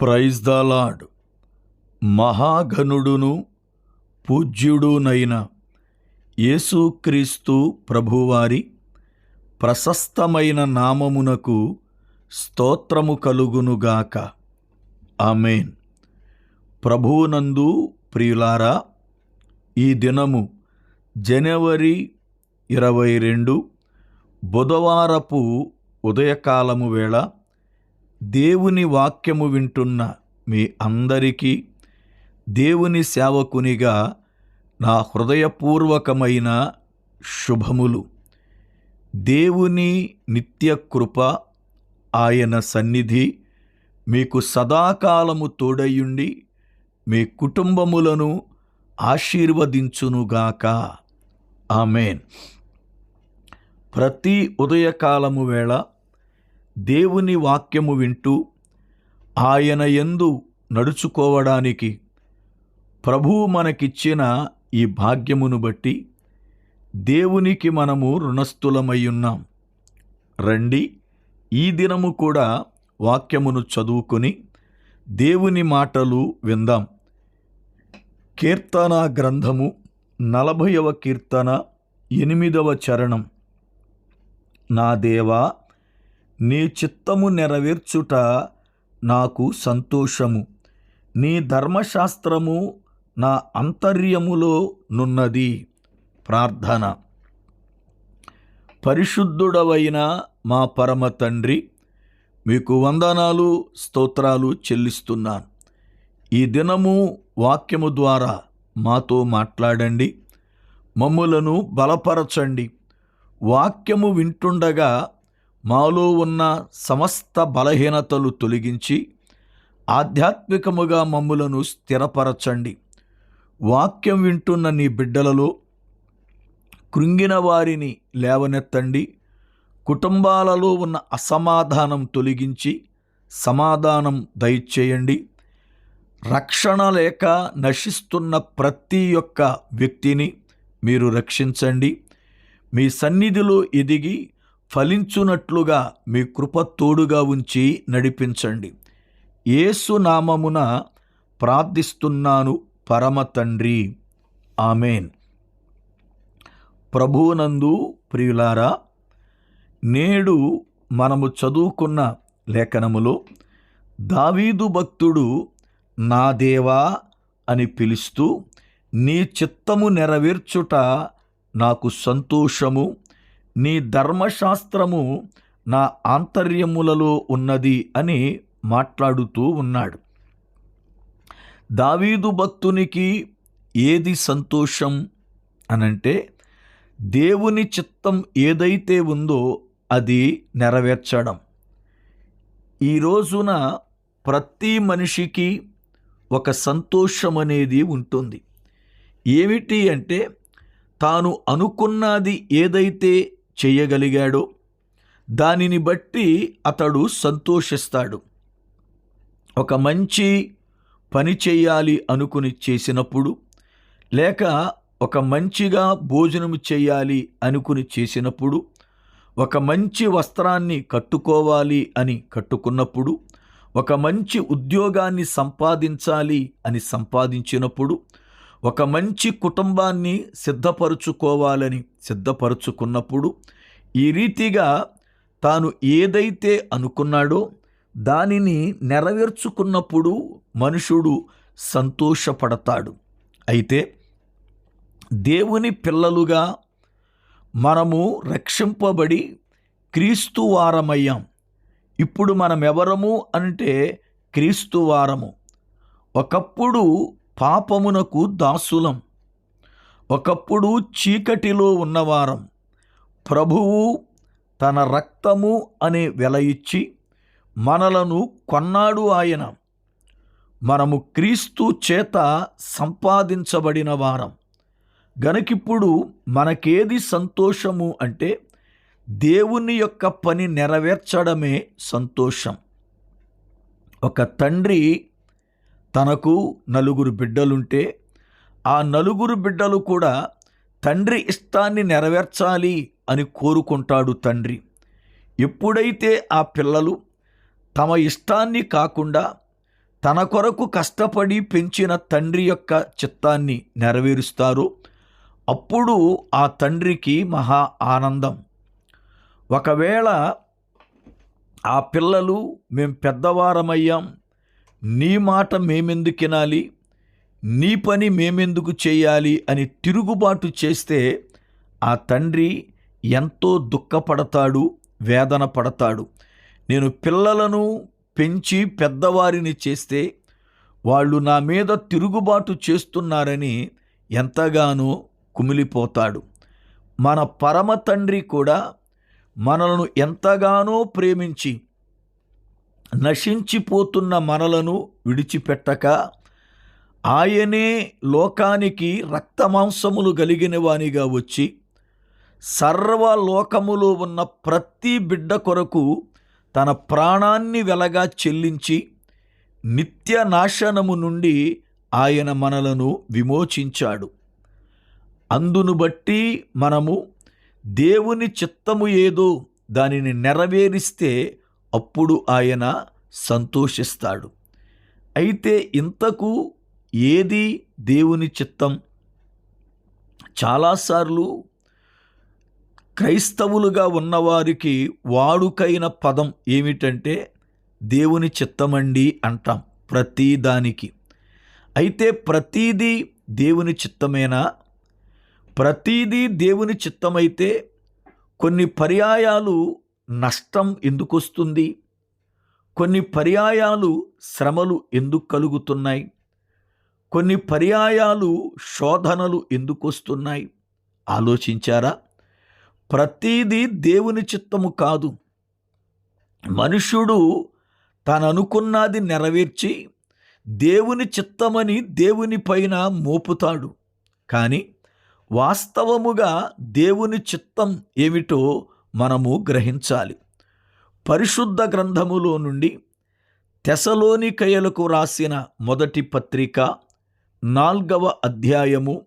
Praise the lord మహాఘనుడును పూజ్యుడునైన యేసుక్రీస్తు ప్రభువారి ప్రశస్తమైన నామమునకు స్తోత్రము కలుగునుగాక ఆమెన్. ప్రభువునందు ప్రియులారా ఈ దినము జనవరి ఇరవై రెండు బుధవారపు ఉదయకాలము వేళ దేవుని వాక్యము వింటున్న మీ అందరికీ దేవుని సేవకునిగా నా హృదయపూర్వకమైన శుభములు. దేవుని నిత్య కృప ఆయన సన్నిధి మీకు సదాకాలము తోడయ్యుండి మీ కుటుంబములను ఆశీర్వదించునుగాక. ఆమెన్. ప్రతి ఉదయకాలము వేళ దేవుని వాక్యము వింటూ ఆయన ఎందు నడుచుకోవడానికి ప్రభువు మనకిచ్చిన ఈ భాగ్యమును బట్టి దేవునికి మనము రుణస్థులమయ్యున్నాం రండి ఈ దినము కూడా వాక్యమును చదువుకొని దేవుని మాటలు విందాం. కీర్తన గ్రంథము నలభైవ కీర్తన ఎనిమిదవ చరణం. నా దేవా నీ చిత్తము నెరవేర్చుట నాకు సంతోషము. నీ ధర్మశాస్త్రము నా అంతర్యములో నున్నది. ప్రార్థన. పరిశుద్ధుడవైన మా పరమ తండ్రి మీకు వందనాలు స్తోత్రాలు చెల్లిస్తున్నాను. ఈ దినము వాక్యము ద్వారా మాతో మాట్లాడండి. మమ్ములను బలపరచండి. వాక్యము వింటుండగా మాలో ఉన్న సమస్త బలహీనతలు తొలగించి ఆధ్యాత్మికముగా మమ్ములను స్థిరపరచండి. వాక్యం వింటున్న నీ బిడ్డలలో కృంగిన వారిని లేవనెత్తండి. కుటుంబాలలో ఉన్న అసమాధానం తొలగించి సమాధానం దయచేయండి. రక్షణ లేక నశిస్తున్న ప్రతి ఒక్క వ్యక్తిని మీరు రక్షించండి. మీ సన్నిధిలో ఎదిగి ఫలించునట్లుగా మీ కృప తోడుగా ఉంచి నడిపించండి. ఏసు నామమున ప్రార్థిస్తున్నాను పరమ తండ్రి. ఆమెన్. ప్రభువునందు ప్రియులారా నేడు మనము చదువుకున్న లేఖనములో దావీదు భక్తుడు నా దేవా అని పిలుస్తూ నీ చిత్తము నెరవేర్చుట నాకు సంతోషము నీ ధర్మశాస్త్రము నా ఆంతర్యములలో ఉన్నది అని మాట్లాడుతూ ఉన్నాడు. దావీదు భక్తునికి ఏది సంతోషం అనంటే దేవుని చిత్తం ఏదైతే ఉందో అది నెరవేర్చడం. ఈ రోజున ప్రతి మనిషికి ఒక సంతోషం అనేది ఉంటుంది. ఏమిటి అంటే తాను అనుకున్నది ఏదైతే చేయగలిగాడో? దానిని బట్టి అతడు సంతోషిస్తాడు. ఒక మంచి పని చేయాలి అనుకుని చేసినప్పుడు లేక ఒక మంచిగా భోజనం చేయాలి అనుకుని చేసినప్పుడు ఒక మంచి వస్త్రాన్ని కట్టుకోవాలి అని కట్టుకున్నప్పుడు ఒక మంచి ఉద్యోగాన్ని సంపాదించాలి అని సంపాదించినప్పుడు ఒక మంచి కుటుంబాన్ని సిద్ధపరుచుకోవాలని సిద్ధపరుచుకున్నప్పుడు ఈ రీతిగా తాను ఏదైతే అనుకున్నాడో దానిని నెరవేర్చుకున్నప్పుడు మనుషుడు సంతోషపడతాడు. అయితే దేవుని పిల్లలుగా మనము రక్షింపబడి క్రీస్తువారమయ్యాం ఇప్పుడు మనం ఎవరము అంటే క్రీస్తు వారము. ఒకప్పుడు పాపమునకు దాసులం. ఒకప్పుడు చీకటిలో ఉన్నవారం. ప్రభువు తన రక్తము అనే వెల ఇచ్చి మనలను కొన్నాడు ఆయన. మనము క్రీస్తు చేత సంపాదించబడిన వారం. గనకిప్పుడు మనకేది సంతోషము అంటే దేవుని యొక్క పని నెరవేర్చడమే సంతోషం. ఒక తండ్రి తనకు నలుగురు బిడ్డలుంటే ఆ నలుగురు బిడ్డలు కూడా తండ్రి ఇష్టాన్ని నెరవేర్చాలి అని కోరుకుంటాడు తండ్రి. ఎప్పుడైతే ఆ పిల్లలు తమ ఇష్టాన్ని కాకుండా తన కొరకు కష్టపడి పెంచిన తండ్రి యొక్క చిత్తాన్ని నెరవేరుస్తారో అప్పుడు ఆ తండ్రికి మహా ఆనందం. ఒకవేళ ఆ పిల్లలు మేము పెద్దవారమయ్యాం నీ మాట మేమెందుకు వినాలి? నీ పని మేమెందుకు చేయాలి? అని తిరుగుబాటు చేస్తే ఆ తండ్రి ఎంతో దుఃఖపడతాడు వేదన పడతాడు నేను పిల్లలను పెంచి పెద్దవారిని చేస్తే వాళ్ళు నా మీద తిరుగుబాటు చేస్తున్నారని ఎంతగానో కుమిలిపోతాడు. మన పరమ తండ్రి కూడా మనలను ఎంతగానో ప్రేమించి నశించిపోతున్న మనలను విడిచిపెట్టక ఆయనే లోకానికి రక్తమాంసములు కలిగిన వానిగా వచ్చి సర్వలోకములో ఉన్న ప్రతి బిడ్డ కొరకు తన ప్రాణాన్ని వెలగా చెల్లించి నిత్య నాశనము నుండి ఆయన మనలను విమోచించాడు. అందును బట్టి మనము దేవుని చిత్తము ఏదో దానిని నెరవేరిస్తే అప్పుడు ఆయన సంతోషిస్తాడు. అయితే ఇంతకు ఏది దేవుని చిత్తం? చాలాసార్లు క్రైస్తవులుగా ఉన్నవారికి వాడుకైన పదం ఏమిటంటే దేవుని చిత్తమండి అంటాం ప్రతి దానికి. అయితే ప్రతీదీ దేవుని చిత్తమేనా? ప్రతీదీ దేవుని చిత్తమైతే కొన్ని పర్యాయాలు నష్టం ఎందుకు వస్తుంది కొన్ని పర్యాయాలు శ్రమలు ఎందుకు కలుగుతున్నాయి? కొన్ని పర్యాయాలు శోధనలు ఎందుకు వస్తున్నాయి ఆలోచించారా? ప్రతీదీ దేవుని చిత్తము కాదు. మనుషుడు తననుకున్నది నెరవేర్చి దేవుని చిత్తమని దేవుని పైన మోపుతాడు. కానీ వాస్తవముగా దేవుని చిత్తం ఏమిటో మనము గ్రహించాలి. పరిశుద్ధ గ్రంథములో నుండి తెసలోనికయలకు రాసిన మొదటి పత్రిక నాల్గవ అధ్యాయము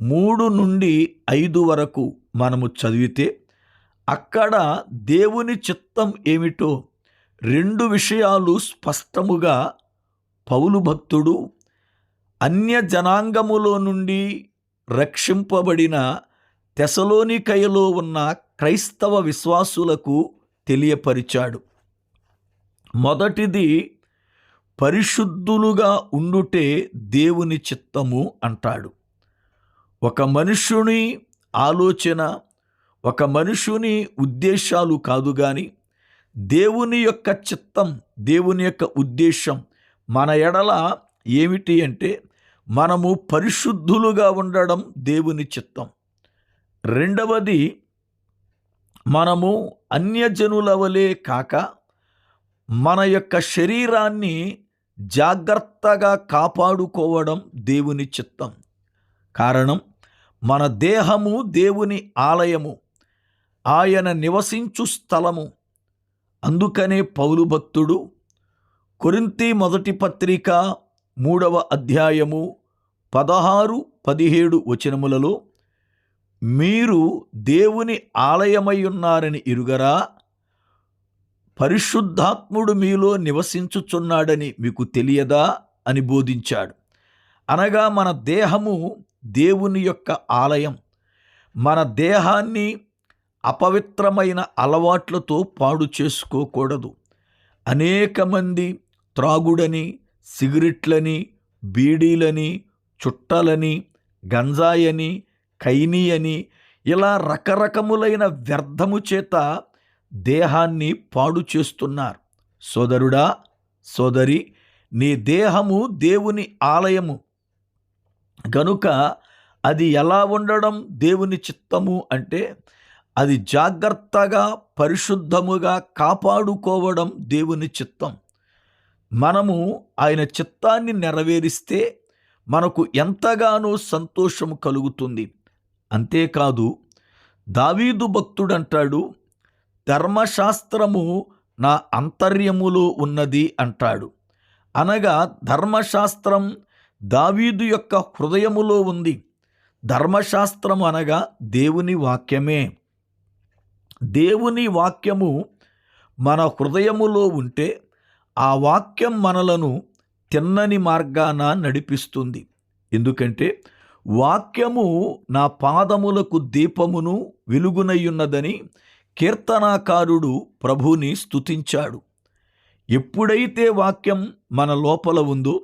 మూడు నుండి ఐదు వరకు మనము చదివితే అక్కడ దేవుని చిత్తం ఏమిటో రెండు విషయాలు స్పష్టముగా పౌలు భక్తుడు అన్య జనాంగములో నుండి రక్షింపబడిన తెసలోనికయలో ఉన్న క్రైస్తవ విశ్వాసులకు తెలియపరిచాడు. మొదటిది పరిశుద్ధులుగా ఉండుటే దేవుని చిత్తము అంటాడు. ఒక మనుషుని ఆలోచన ఒక మనుషుని ఉద్దేశాలు కాదు కానీ దేవుని యొక్క చిత్తం దేవుని యొక్క ఉద్దేశం మన ఎడల ఏమిటి అంటే మనము పరిశుద్ధులుగా ఉండడం దేవుని చిత్తం. రెండవది మనము అన్యజనుల వలె కాక మన యొక్క శరీరాన్ని జాగ్రత్తగా కాపాడుకోవడం దేవుని చిత్తం. కారణం మన దేహము దేవుని ఆలయము. ఆయన నివసించు స్థలము. అందుకనే పౌలు భక్తుడు కొరింతి మొదటి పత్రిక మూడవ అధ్యాయము పదహారు పదిహేడు వచనములలో మీరు దేవుని ఆలయమై ఉన్నారని ఇరుగరా పరిశుద్ధాత్ముడు మీలో నివసించుచున్నాడని మీకు తెలియదా? అని బోధించాడు. అనగా మన దేహము దేవుని యొక్క ఆలయం. మన దేహాన్ని అపవిత్రమైన అలవాట్లతో పాడు చేసుకోకూడదు. అనేక మంది త్రాగుడని సిగరెట్లని బీడీలని చుట్టలని గంజాయని కైని అని ఇలా రకరకములైన వ్యర్థము చేత దేహాన్ని పాడు చేస్తున్నారు. సోదరుడా సోదరి నీ దేహము దేవుని ఆలయము. గనుక అది ఎలా ఉండడం దేవుని చిత్తము అంటే అది జాగ్రత్తగా పరిశుద్ధముగా కాపాడుకోవడం దేవుని చిత్తం. మనము ఆయన చిత్తాన్ని నెరవేరిస్తే మనకు ఎంతగానో సంతోషం కలుగుతుంది. అంతేకాదు దావీదు భక్తుడంటాడు ధర్మశాస్త్రము నా అంతర్యములో ఉన్నది అంటాడు. అనగా ధర్మశాస్త్రం దావీదు యొక్క హృదయములో ఉంది. ధర్మశాస్త్రం అనగా దేవుని వాక్యమే. దేవుని వాక్యము మన హృదయములో ఉంటే ఆ వాక్యం మనలను తిన్నని మార్గాన నడిపిస్తుంది. ఎందుకంటే వాక్యము నా పాదములకు దీపమును వెలుగునయ్యున్నదని కీర్తనాకారుడు ప్రభుని స్తుతించాడు. ఎప్పుడైతే వాక్యం మన లోపల ఉందో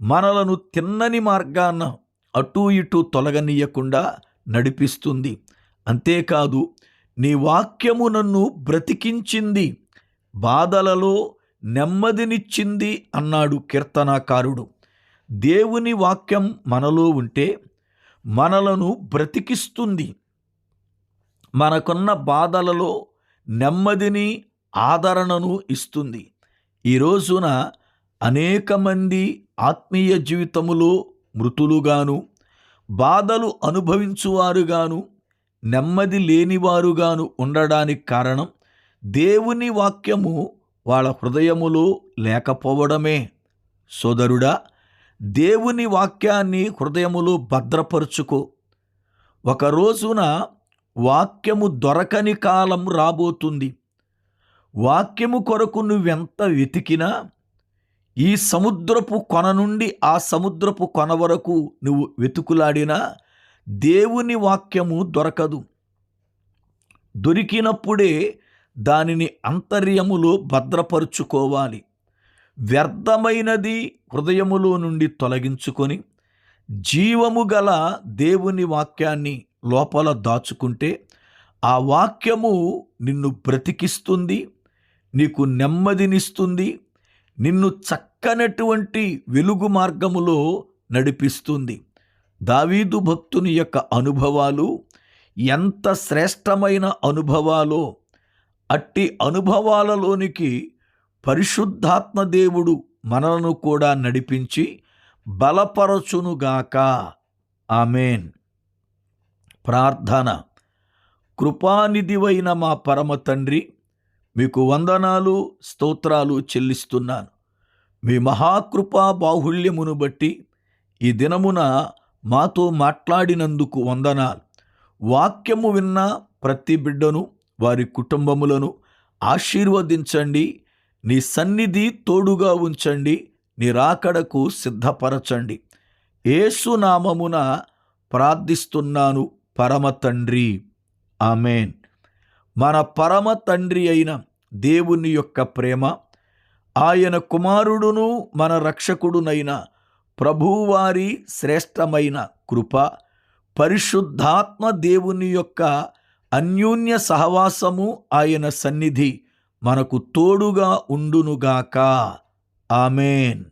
మనలను తిన్నని మార్గాన అటూ ఇటూ తొలగనీయకుండా నడిపిస్తుంది. అంతేకాదు నీ వాక్యము నన్ను బ్రతికించింది బాధలలో నెమ్మదినిచ్చింది అన్నాడు కీర్తనాకారుడు. దేవుని వాక్యం మనలో ఉంటే మనలను బ్రతికిస్తుంది. మనకున్న బాధలలో నెమ్మదిని ఆదరణను ఇస్తుంది. ఈ రోజున అనేక మంది ఆత్మీయ జీవితములో మృతులుగాను బాధలు అనుభవించువారుగాను నెమ్మది లేనివారుగాను ఉండడానికి కారణం దేవుని వాక్యము వాళ్ళ హృదయములో లేకపోవడమే. సోదరుడా దేవుని వాక్యాన్ని హృదయములో భద్రపరుచుకో. ఒక రోజున వాక్యము దొరకని కాలం రాబోతుంది. వాక్యము కొరకు నువ్వెంత వెతికినా ఈ సముద్రపు కొన నుండి ఆ సముద్రపు కొన వరకు నువ్వు వెతుకులాడినా దేవుని వాక్యము దొరకదు. దొరికినప్పుడే దానిని అంతర్యములో భద్రపరుచుకోవాలి. వ్యర్థమైనది హృదయములో నుండి తొలగించుకొని జీవము గల దేవుని వాక్యాన్ని లోపల దాచుకుంటే ఆ వాక్యము నిన్ను బ్రతికిస్తుంది నీకు నెమ్మదినిస్తుంది నిన్ను చక్కనటువంటి వెలుగు మార్గములో నడిపిస్తుంది. దావీదు భక్తుని యొక్క అనుభవాలు ఎంత శ్రేష్టమైన అనుభవాలో అట్టి అనుభవాలలోనికి పరిశుద్ధాత్మ దేవుడు మనలను కూడా నడిపించి బలపరచునుగాక. ఆమెన్. ప్రార్థన. కృపానిధివైన మా పరమ తండ్రి మీకు వందనాలు స్తోత్రాలు చెల్లిస్తున్నాను. మీ మహాకృపా బాహుళ్యమును బట్టి ఈ దినమున మాతో మాట్లాడినందుకు వందనాలు. వాక్యము విన్న ప్రతి బిడ్డను వారి కుటుంబములను ఆశీర్వదించండి. నీ సన్నిధి తోడుగా ఉంచండి నీ రాకడకు సిద్ధపరచండి. ఏసునామమున ప్రార్థిస్తున్నాను పరమ తండ్రి. ఆమెన్. మన పరమ తండ్రి అయిన దేవుని యొక్క ప్రేమ ఆయన కుమారుడును మన రక్షకుడునైన ప్రభువారి శ్రేష్టమైన కృప పరిశుద్ధాత్మ దేవుని యొక్క అన్యోన్య సహవాసము ఆయన సన్నిధి. మనకు తోడుగా ఉండునుగాక. ఆమెన్.